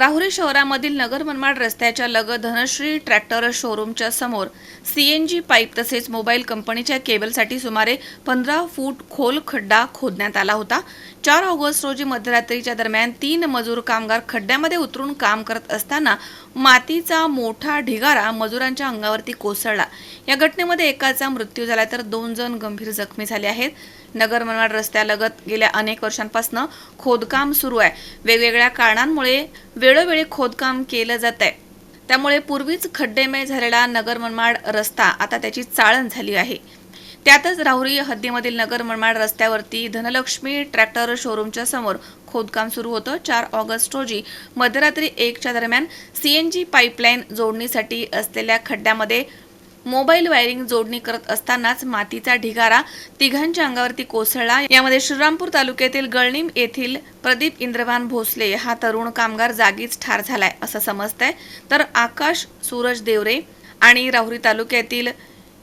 राहुरी शहरामधील नगर मनमाड रस्त्याच्या लगत धनश्री ट्रॅक्टर शोरूमच्या समोर सीएनजी पाईप तसेच मोबाईल कंपनीच्या केबलसाठी सुमारे पंधरा फूट खोल खड्डा खोदण्यात आला होता. चार ऑगस्ट रोजी मध्यरात्रीच्या दरम्यान तीन मजूर कामगार खड्ड्यामध्ये उतरून काम करत असताना मातीचा मोठा ढिगारा मजुरांच्या अंगावरती कोसळला. या घटनेमध्ये एकाचा मृत्यू झाला तर दोन जण गंभीर जखमी झाले आहेत. नगर मनमाड रस्त्यालगत गेल्या अनेक वर्षांपासून खोदकाम सुरू आहे. वेगवेगळ्या कारणांमुळे वेळोवेळी खोदकाम केलं जात आहे त्यामुळे पूर्वीच खड्डेमय झालेला नगर मनमाड रस्ता आता त्याची चाळण झाली आहे. त्यातच राहुरी हद्दीमधील नगर मनमाड रस्त्यावरती धनलक्ष्मी ट्रॅक्टर शोरूमच्या समोर खोदकाम सुरू होतं. चार ऑगस्ट रोजी मध्यरात्री एकच्या दरम्यान सीएनजी पाईपलाईन जोडणीसाठी असलेल्या खड्ड्यामध्ये मोबाईल वायरिंग जोडणी करत असतानाच मातीचा ढिगारा तिघांच्या अंगावरती कोसळला. यामध्ये श्रीरामपूर तालुक्यातील गळणीम येथील प्रदीप इंद्रभान भोसले हा तरुण कामगार जागीच ठार झालाय असं समजतंय. तर आकाश सूरज देवरे आणि राहुरी तालुक्यातील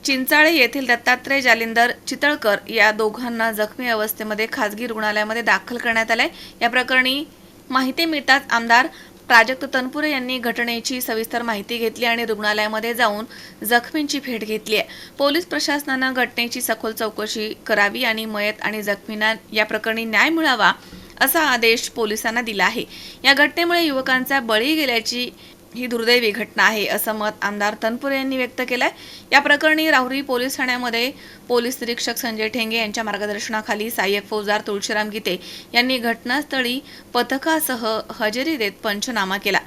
चिंचाळे येथील दत्तात्रय जालिंदर चितळकर या दोघांना जखमी अवस्थेमध्ये खासगी रुग्णालयामध्ये दाखल करण्यात आलंय. या प्रकरणी माहिती मिळताच आमदार प्राजक्त तनपुरे यांनी घटनेची सविस्तर माहिती घेतली आणि रुग्णालयामध्ये जाऊन जखमींची भेट घेतली आहे. पोलीस प्रशासनानं घटनेची सखोल चौकशी करावी आणि मयत आणि जखमींना या प्रकरणी न्याय मिळावा असा आदेश पोलिसांना दिला आहे. या घटनेमुळे युवकांचा बळी गेल्याची ही दुर्दैवी घटना आहे असं मत आमदार तनपुरे यांनी व्यक्त केलंय. या प्रकरणी राहुरी पोलीस ठाण्यामध्ये पोलीस निरीक्षक संजय ठेंगे यांच्या मार्गदर्शनाखाली सहाय्यक फौजदार तुळशीराम गीते यांनी घटनास्थळी पथकासह हजेरी देत पंचनामा केला.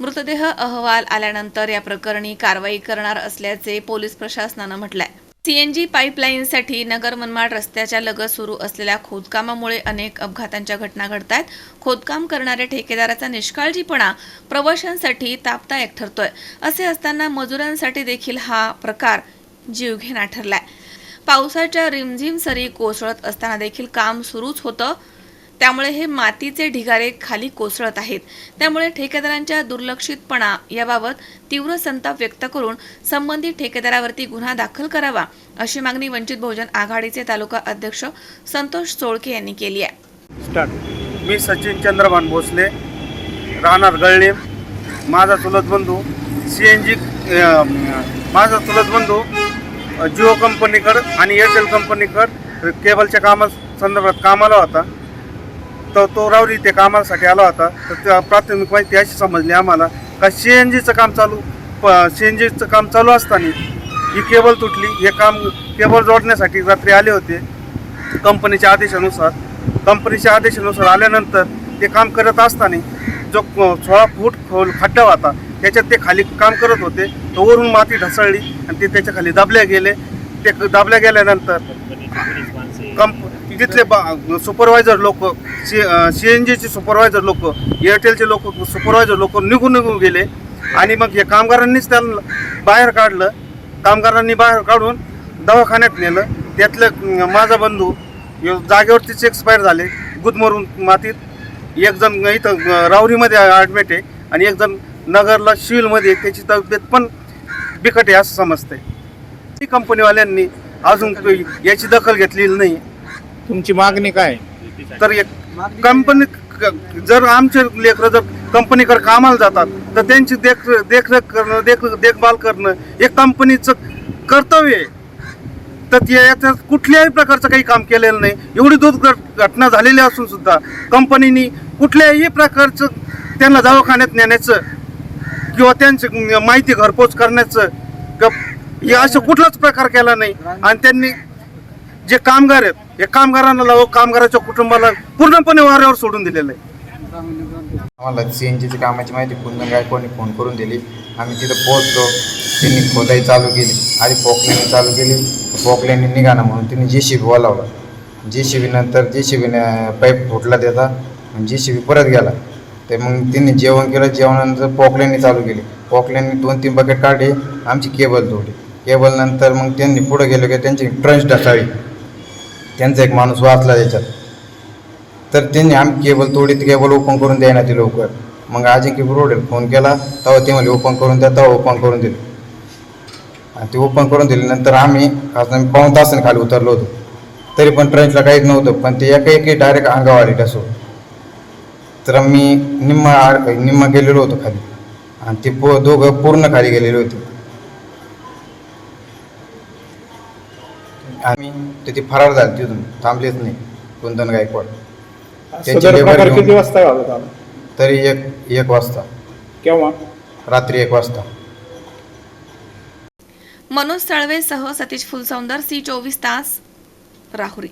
मृतदेह अहवाल आल्यानंतर या प्रकरणी कारवाई करणार असल्याचे पोलीस प्रशासनानं म्हटलंय. सीएनजी पाईपलाईनसाठी नगर मनमाड रस्त्याच्या लगत सुरू असलेल्या खोदकामामुळे अनेक अपघातांच्या घटना घडत आहेत खोदकाम करणाऱ्या ठेकेदाराचा निष्काळजीपणा प्रवाशांसाठी तापदायक ठरतोय. असे असताना मजुरांसाठी देखील हा प्रकार जीवघेणा ठरलाय. पावसाच्या रिमझिम सरी कोसळत असताना देखील काम सुरूच होतं. त्यामुळे हे मातीचे ढिगारे खाली कोसळत आहेत. त्यामुळे ठेकेदारांच्या दुर्लक्षितपणा याबाबत तीव्र संताप व्यक्त करून संबंधित ठेकेदारावरती गुन्हा दाखल करावा अशी मागणी वंचित बहुजन आघाडीचे तालुका अध्यक्ष संतोष चोळके यांनी केली आहे. मी सचिन चंद्रभान भोसले राहणार गळणे. माझा चुलत बंधू सी एन जी माझा चुलत बंधू जिओ कंपनीकडं आणि एअरटेल कंपनीकडं केबलच्या कामा संदर्भात कामाला होता. तर तो रावरी ते कामासाठी आला होता. तर त्या प्राथमिक माहिती अशी समजली आम्हाला का सी एन जीचं काम चालू प सी एन जीचं काम चालू असताना ही केबल तुटली. हे काम केबल जोडण्यासाठी रात्री आले होते. कंपनीच्या आदेशानुसार कंपनीच्या आदेशानुसार आल्यानंतर ते काम करत असताना जो सोळा फूट खोल खड्डा होता त्याच्यात ते खाली काम करत होते. तो वरून माती ढसळली आणि ते त्याच्याखाली दाबल्या गेले. ते दाबल्या गेल्यानंतर कंप तिथले सुपरवायझर लोक सी सी एन जीचे सुपरवायझर लोक एअरटेलचे लोक सुपरवायझर लोक निघून निघून गेले. आणि मग हे कामगारांनीच त्यांना बाहेर काढलं. कामगारांनी बाहेर काढून दवाखान्यात नेलं. त्यातलं माझा बंधू जागेवरतीच एक्सपायर झाले. गुदमरून मातीत. एक जण इथं राहुरीमध्ये ॲडमिट आहे. आणि एक जण नगरला शिविलमध्ये त्याची तब्येत पण बिकट आहे असं समजतंय. ती कंपनीवाल्यांनी अजून काही याची दखल घेतलेली नाही. तुमची मागणी काय? तर एक कंपनी जर आमचे लेकरं जर कंपनीकडे कामाला जातात तर त्यांची देख देखरेख करणं देख देखभाल करणं हे कंपनीचं कर्तव्य आहे. तर ते याच्यात कुठल्याही प्रकारचं काही काम केलेलं नाही. एवढी दूध घटना झालेली असून सुद्धा कंपनीनी कुठल्याही प्रकारचं त्यांना दवाखान्यात नेण्याचं किंवा त्यांची माहिती घरपोच करण्याचं क- हे असं कुठलाच प्रकार केला नाही. आणि त्यांनी जे कामगार आहेत या कामगारांना लाव कामगाराच्या कुटुंबाला पूर्णपणे वाऱ्यावर सोडून दिलेलं आहे. आम्हाला सी एन जीच्या कामाची माहिती पूर्ण गायकवाडने फोन करून दिली. आम्ही तिथं पोहोचलो त्यांनी खोदाई चालू केली. आधी पोकल्याने चालू केली. पोकल्याने निघाणं म्हणून त्यांनी जे सी बी बोलावला जे सी बी नंतर जे सी बीने पाईप फुटला त्याचा. जे सी बी परत गेला. ते मग त्यांनी जेवण केलं. जेवणानंतर पोकल्याने चालू केली. पोकल्याने दोन तीन बकेट काढले. आमची केबल तोडली. केबलनंतर मग त्यांनी पुढे गेलो की त्यांची ट्रंच ढसाळी त्यांचा एक माणूस वाचला त्याच्यात. तर त्यांनी आम्ही केबल तोडीत ती केबल ओपन करून द्यायना ती लवकर. मग अजिंक्य बुरोडेल फोन केला तेव्हा ते म्हणले ओपन करून द्या तेव्हा ओपन करून दिले. आणि ते ओपन करून दिल्यानंतर आम्ही आज पाऊण पाऊन तासाने खाली उतरलो होतो. तरी पण ट्रेनला काहीच नव्हतं पण ते एका एक डायरेक्ट अंगावर असो. तर मी निम्मा आड निम्मा गेलेलो होतो खाली. आणि ते पो दोघं पूर्ण खाली गेलेले होते. आम्ही तिथे फरार झाले तिथून थांबलेच नाही कुंदन गायकवाड. त्याची सदर लेबर प्रकार घेऊन- किती वाजता घालत आला तरी एक एक वाजता. केव्हा? रात्री एक वाजता. मनोज साळवेसह सतीश फुलसौंदर सी चोवीस तास राहुरी.